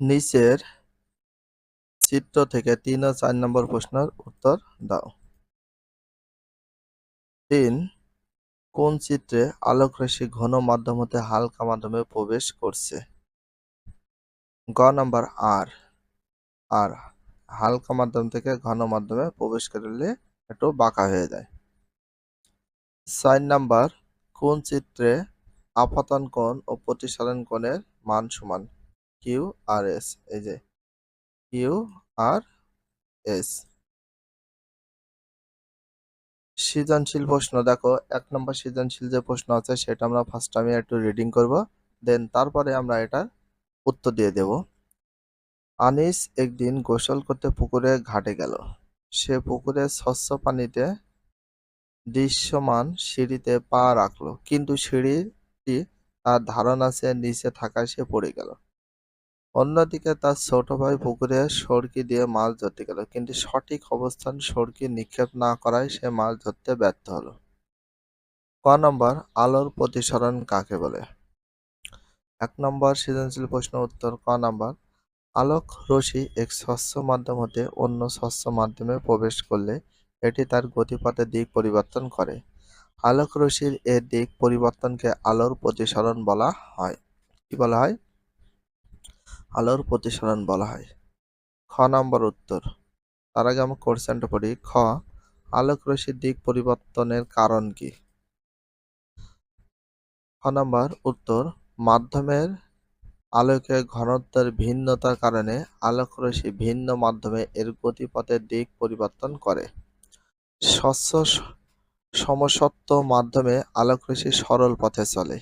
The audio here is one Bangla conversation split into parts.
নিচের চিত্র থেকে তিন ও চার নম্বর প্রশ্নের উত্তর দাও। তিন, কোন চিত্রে আলোকরশ্মি ঘন মাধ্যম হতে হালকা মাধ্যমে প্রবেশ করছে? গ নাম্বার আর আর হালকা মাধ্যম থেকে ঘন মাধ্যমে প্রবেশ করলে একটু বাঁকা হয়ে যায়। চার নাম্বার, কোন চিত্রে আপাতন কোণ ও প্রতিসরণ কোণের মান সমান? কিউ এই যে কিউ সৃজনশীল প্রশ্ন, দেখো, এক নম্বর সৃজনশীল যে প্রশ্ন আছে, সেটা আমরা ফার্স্ট আমি একটু রিডিং করব দেন তারপরে আমরা এটা উত্তর দিয়ে দেব। আনিস একদিন গোসল করতে পুকুরে ঘাটে গেল। সে পুকুরে স্বচ্ছ পানিতে দৃশ্যমান সিঁড়িতে পা রাখল, কিন্তু সিঁড়িটি তার ধারণা সে নিচে থাকায় সে পড়ে গেল। অন্যদিকে তার ছোট ভাই পুকুরে সড়কি দিয়ে মাছ ধরতে গেল, কিন্তু সঠিক অবস্থান সড়কি নিক্ষেপ না করায় সে মাছ ধরতে ব্যর্থ হলো। ক নম্বর, আলোর প্রতিসরণ কাকে বলে? এক নম্বর, সৃজনশীল প্রশ্ন উত্তর। ক নম্বর, আলোক রশ্মি এক স্বচ্ছ মাধ্যম হতে অন্য স্বচ্ছ মাধ্যমে প্রবেশ করলে এটি তার গতিপথের দিক পরিবর্তন করে। আলোক রশ্মির এর দিক পরিবর্তনকে আলোর প্রতিসরণ বলা হয়। কি বলা হয়? আলোর প্রতিসরণ বলা হয়। খ নম্বর উত্তর। তার আগে আমরা কোশ্চেনটা পড়ি। খ, আলোক রশ্মির দিক পরিবর্তনের কারণ কি? খ নম্বর উত্তর, মাধ্যমের আলোকের ঘনত্বের ভিন্নতার কারণে আলোক রশ্মি ভিন্ন মাধ্যমে এর গতিপথের দিক পরিবর্তন করে। স্বচ্ছ সমসত্ব মাধ্যমে আলোক রশ্মি সরল পথে চলে।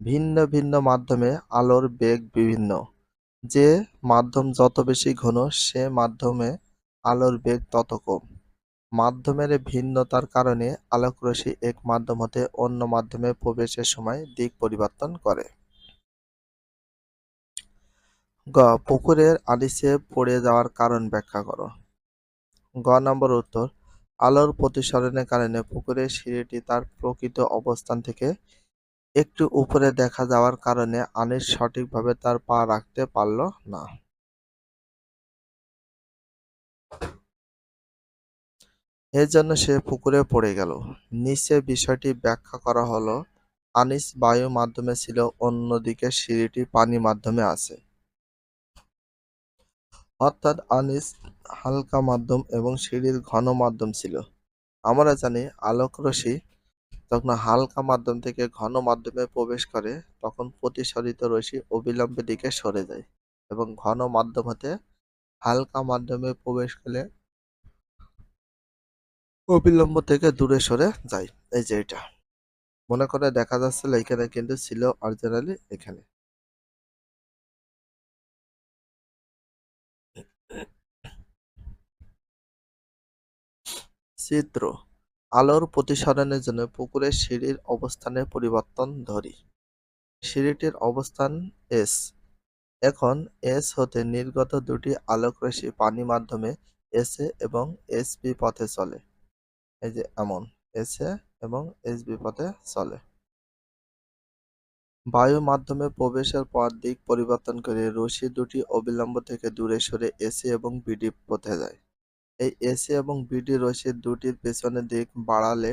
ভিন্ন ভিন্ন মাধ্যমে আলোর বেগ বিভিন্ন। যে মাধ্যম যত বেশি ঘন, সে মাধ্যমে আলোর বেগ তত কম। মাধ্যমের ভিন্নতার কারণে আলোক রশ্মি এক মাধ্যম হতে অন্য মাধ্যমে প্রবেশের সময় দিক পরিবর্তন করে। গ, পুকুরের আলিসে পড়ে যাওয়ার কারণ ব্যাখ্যা করো। গ নম্বর উত্তর, আলোর প্রতিসরণের কারণে পুকুরের সিঁড়িটি তার প্রকৃত অবস্থান থেকে একটু উপরে দেখা যাওয়ার কারণে আনিস সঠিকভাবে তার পা রাখতে পারল না। এর জন্য সে পুকুরে পড়ে গেল। নিচে বিষয়টি ব্যাখ্যা করা হলো, আনিস বায়ু মাধ্যমে ছিল, অন্যদিকে সিঁড়িটি পানি মাধ্যমে আছে। অর্থাৎ আনিস হালকা মাধ্যম এবং সিঁড়ির ঘন মাধ্যম ছিল। আমরা জানি আলোক রশ্মি যখন হালকা মাধ্যম থেকে ঘন মাধ্যমে প্রবেশ করে, তখন প্রতিসরিত রশ্মি অবিলম্বে দিকে সরে যায় এবং ঘন মাধ্যম হতে হালকা মাধ্যমে প্রবেশ করলে অবিলম্ব থেকে দূরে সরে যায়। এই যে এটা। মনে করে দেখা যাচ্ছিল এখানে কিন্তু ছিল অরিজিনালি এখানে। চিত্র। আলোর প্রতিসরণের জন্য পুকুরের সিঁড়ির অবস্থানের পরিবর্তন ধরি। সিঁড়িটির অবস্থান এস। এখন এস হতে নির্গত দুটি আলোক রশ্মি পানি মাধ্যমে এসএ এবং এসবি পথে চলে। এই যে এমন এসএ এবং এসবি পথে চলে। বায়ু মাধ্যমে প্রবেশের পর দিক পরিবর্তন করে রশি দুটি অবিলম্ব থেকে দূরে সরে এসি এবং বিডি পথে যায়। এই এসি এবং বিডি রশ্মির দুটির পেছনের দিক বাড়ালে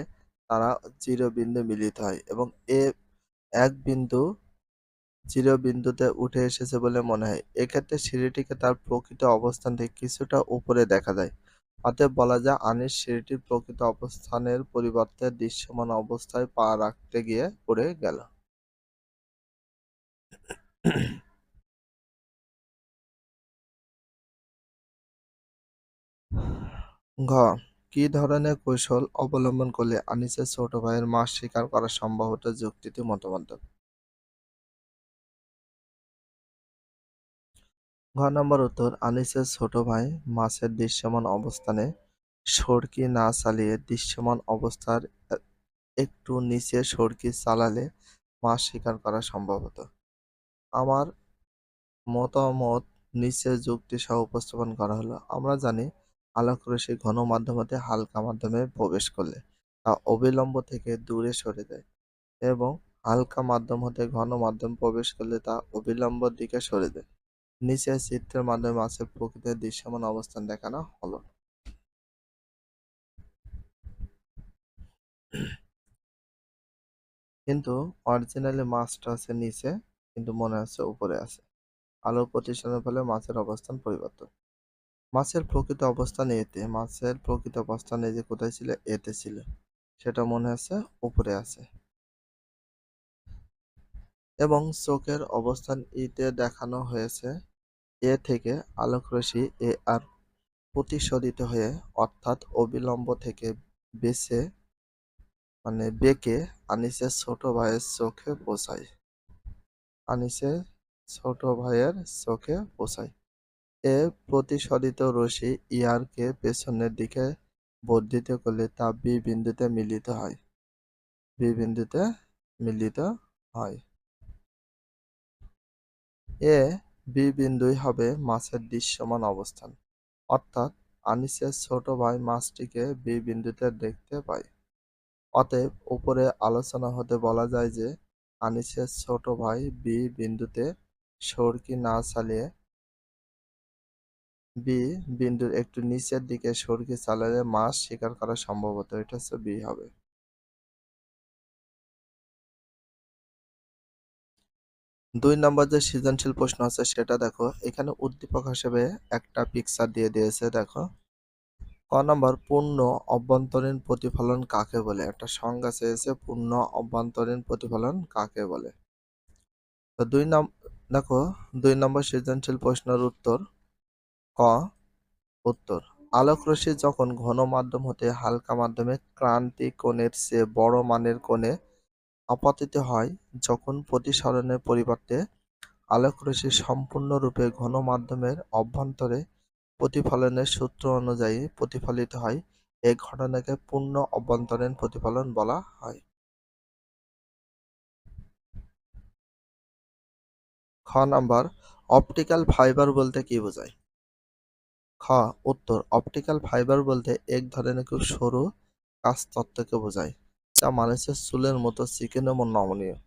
তারা জিরো বিন্দু মিলিত হয় এবং এ এক বিন্দু জিরো বিন্দুতে উঠে এসেছে বলে মনে হয়। এক্ষেত্রে সিঁড়িটিকে তার প্রকৃত অবস্থান থেকে কিছুটা উপরে দেখা যায়। অতএব বলা যায়, আনিস সিঁড়িটির প্রকৃত অবস্থানের পরিবর্তে দৃশ্যমান অবস্থায় পা রাখতে গিয়ে পড়ে গেল। ঘ, কি ধরনের কৌশল অবলম্বন করলে আনিসের ছোট ভাইয়ের মাছ শিকার করা সম্ভব হতো যুক্তিতে মতামত। ঘ নম্বর উত্তর, আনিসের ছোট ভাই মাছের দৃশ্যমান অবস্থানে সড়কি না চালিয়ে দৃশ্যমান অবস্থার একটু নিচে সড়কি চালালে মাছ শিকার করা সম্ভব হতো আমার মতামত নিচে যুক্তি সহ উপস্থাপন করা হলো আমরা জানি আলোক রশ্মি ঘন মাধ্যম হতে হালকা মাধ্যমে প্রবেশ করলে তা অবিলম্ব থেকে দূরে সরে যায় এবং হালকা মাধ্যম হতে ঘন মাধ্যম প্রবেশ করলে তা অবিলম্ব দিকে সরে যায়। নিচে চিত্রের মাধ্যমে মাছের প্রকৃতির দৃশ্যমান অবস্থান দেখানো হলো। কিন্তু অরিজিনালি মাছটা আছে নিচে, কিন্তু মনে হচ্ছে উপরে আছে। আলোর প্রতিষ্ঠানের ফলে মাছের অবস্থান পরিবর্তন। মাছের প্রকৃত অবস্থান এতে, মাছের প্রকৃত অবস্থান এই যে কোথায় ছিল, এতে ছিল। সেটা মনে আছে, উপরে আছে। এবং চোখের অবস্থান ইতে দেখানো হয়েছে, এ থেকে আলোকরশ্মি এ আর প্রতিশোধিত হয়ে, অর্থাৎ অবিলম্ব থেকে বেছে মানে বেঁকে আনিসের ছোট ভাইয়ের চোখে পৌঁছায় আনিসের ছোট ভাইয়ের চোখে পৌঁছায় এ প্রতিসরিত রশ্মি ইয়ারকে পেছনের দিকে বর্ধিত করলে তা বি বিন্দুতে মিলিত হয়। বি বিন্দুতে মিলিত হয়। এ বি বিন্দুই হবে মাছের দৃশ্যমান অবস্থান। অর্থাৎ আনিসের ছোট ভাই মাছটিকে বি বিন্দুতে দেখতে পায়। অতএব উপরে আলোচনা হতে বলা যায় যে, আনিসের ছোট ভাই বি বিন্দুতে সরকি না চালিয়ে বি বিন্দুর একটু নিচের দিকে সরকি চালালে মাছ শিকার করা সম্ভব হতো। এটা হচ্ছে বি হবে। দুই নম্বর যে সৃজনশীল প্রশ্ন আছে সেটা দেখো। এখানে উদ্দীপক হিসেবে একটা পিকচার দিয়ে দিয়েছে, দেখো। ক নম্বর, পূর্ণ অভ্যন্তরীণ প্রতিফলন কাকে বলে? একটা সংজ্ঞা চেয়েছে, পূর্ণ অভ্যন্তরীণ প্রতিফলন কাকে বলে? তো দুই নম্বর দেখো, দুই নম্বর সৃজনশীল প্রশ্নের উত্তর ক, উত্তর, আলোক রশ্মি যখন ঘন মাধ্যম হতে হালকা মাধ্যমে ক্রান্তি কোণের চেয়ে বড় মানের কোণে আপতিত হয়, যখন প্রতিসরণের পরিবর্তে আলোক রশ্মি সম্পূর্ণরূপে ঘন মাধ্যমের অভ্যন্তরে প্রতিফলনের সূত্র অনুযায়ী প্রতিফলিত হয় এই ঘটনাকে পূর্ণ অভ্যন্তরীণ প্রতিফলন বলা হয়। খ নাম্বার, অপটিক্যাল ফাইবার বলতে কি বোঝায়? খ, উত্তর অপটিক্যাল ফাইবার বলতে এক ধরনের খুব সরু কাঁচ তত্ত্বকে বোঝায়, যা মানুষের চুলের মতো চিকেন এবং নমনীয়।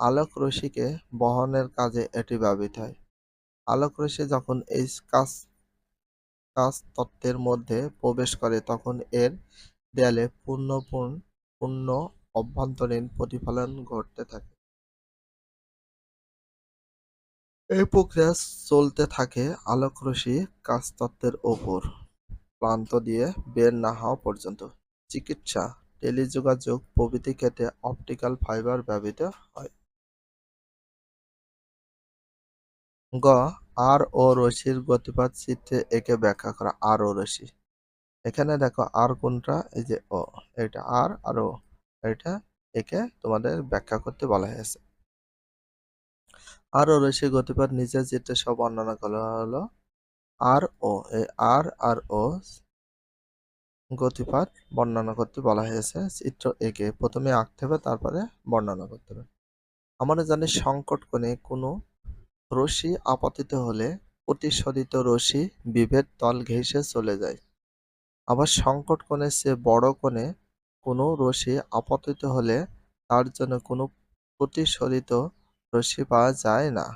আলোক রশ্মিকে বহনের কাজে এটি ব্যবহৃত হয়। আলোক রশ্মি যখন এই কাঁচ কাঁচ তত্ত্বের মধ্যে প্রবেশ করে, তখন এর দেয়ালে পূর্ণ পূর্ণ অভ্যন্তরীণ প্রতিফলন ঘটতে থাকে। এই প্রক্রিয়া চলতে থাকে আলোক রশ্মি কাঁচতত্ত্বের ওপর। প্রান্ত দিয়ে বের না হওয়া পর্যন্ত চিকিৎসা, টেলিযোগাযোগ প্রভৃতি ক্ষেত্রে অপটিক্যাল ফাইবার ব্যবহৃত হয়। গ, আর ও রশ্মির গতিপথ চিত্রে একে ব্যাখ্যা করা আর ও রশি এখানে দেখো আর কোনটা? এই যে ও, এটা আর আর ও, এটা একে তোমাদের ব্যাখ্যা করতে বলা হয়েছে। আর ও রশ্মি গতিপথ নিচের চিত্রে সব বর্ণনা করা হলো। আর ও এই আর আর, ও গতিপাত বর্ণনা করতে বলা হয়েছে। চিত্র একে প্রথমে আঁকতে হবে, তারপরে বর্ণনা করতে হবে। আমরা জানি সংকট কোণে কোনো রশ্মি আপতিত হলে প্রতিশোধিত রশ্মি বিভেদ তল ঘেঁষে চলে যায়। আবার সংকট কোণের সে বড় কোণে কোনো রশ্মি আপতিত হলে তার জন্য কোনো প্রতিসরিত রশ্মি পাওয়া যায় না।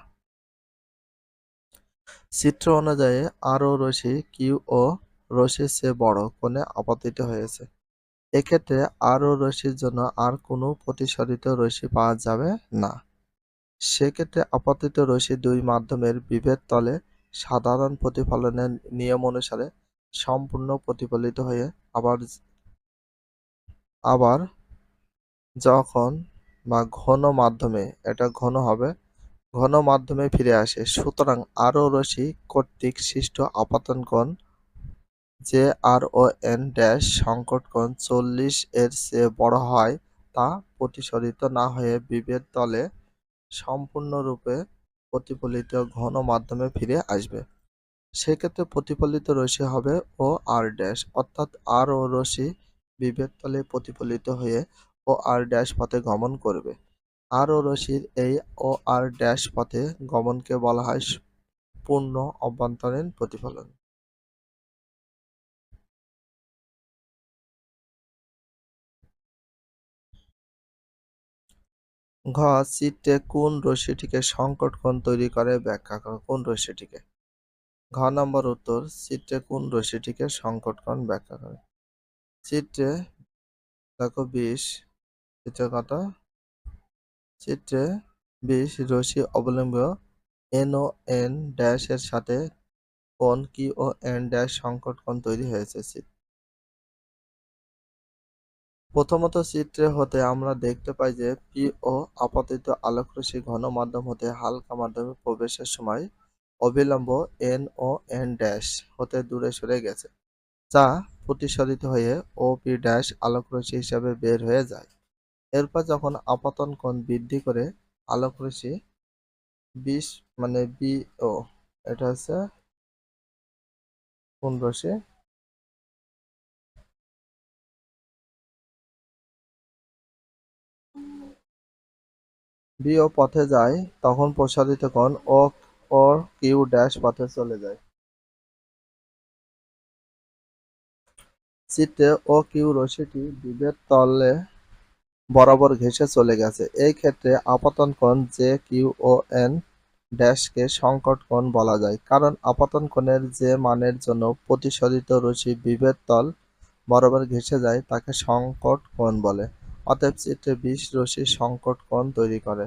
চিত্র অনুযায়ী আরও রশ্মি কিউ ও রশ্মির চেয়ে বড় কোণে আপতিত হয়েছে। এক্ষেত্রে আরও রশ্মির জন্য আর কোনো প্রতিসরিত রশ্মি পাওয়া যাবে না। সেক্ষেত্রে আপতিত রশ্মি দুই মাধ্যমের বিভেদ তলে সাধারণ প্রতিফলনের নিয়ম অনুসারে সম্পূর্ণ প্রতিফলিত হয়ে আবার আবার যখন বা ঘন মাধ্যমে, এটা ঘন হবে, ঘন মাধ্যমে ফিরে আসে। সুতরাং আরও রশ্মি কর্তৃক সৃষ্ট আপাতন কোণ যে আর ও এন ড্যাশ সংকট কোণ চল্লিশ এর চেয়ে বড় হয় তা প্রতিসরিত না হয়ে বিভেদ তলে সম্পূর্ণরূপে প্রতিফলিত ঘন মাধ্যমে ফিরে আসবে। সেক্ষেত্রে প্রতিফলিত রশ্মি হবে ও আর ড্যাশ, অর্থাৎ আর ও রশ্মি বিভেদ তলে প্রতিফলিত হয়ে ও আর ড্যাশ পথে গমন করবে। আর ও রশ্মির এই ও আর ড্যাশ পথে গমনকে বলা হয় পূর্ণ অভ্যন্তরীণ প্রতিফলন। ঘ চিত্রে কোন রশ্মিটিকে সংকট কোণ তৈরি করে? ব্যাখ্যা করো, কোন রশ্মিটিকে? ঘ নম্বর উত্তর চিত্রে কোন রশ্মিটিকে সংকট কোণ ব্যাখ্যা করে? চিত্রে দেখো বিশ চিত্রে কত? চিত্রে বিশ রশ্মি অবলম্ব এন ও এন ড্যাশ এর সাথে কোণ কি ও এন ড্যাশ সংকট কোণ তৈরি হয়েছে প্রথমত চিত্রে হতে আমরা দেখতে পাই যে পি ও আপতিত আলোকরশ্মি ঘন মাধ্যম হতে হালকা মাধ্যমে প্রবেশের সময় অবিলম্ব এন ও এন ড্যাশ হতে দূরে সরে গেছে, যা প্রতিসরিত হয়ে ও পি ড্যাশ আলোকরশ্মি হিসাবে বের হয়ে যায়। এরপর যখন আপতন কোণ বৃদ্ধি করে আলোকরশ্মি বিশ মানে বি, ও, এটা হচ্ছে কোন রশ্মি বি ও পথে যায়, তখন প্রসারিত কোণ ও ও, কিউ ড্যাশ পথে চলে যায়। চিত্রে ও কিউ রশ্মিটি বিভেদ তলে বরাবর ঘেঁষে চলে গেছে। এই ক্ষেত্রে আপাতন কোণ জে কিউ ও এন ড্যাশকে সংকট কোণ বলা যায়। কারণ আপাতন কোণের যে মানের জন্য প্রতিশোধিত রশি বিভেদ তল বরাবর ঘেঁষে যায়, তাকে সংকট কোণ বলে। অতএব চিত্রে বিষ রশি সংকট কোণ তৈরি করে।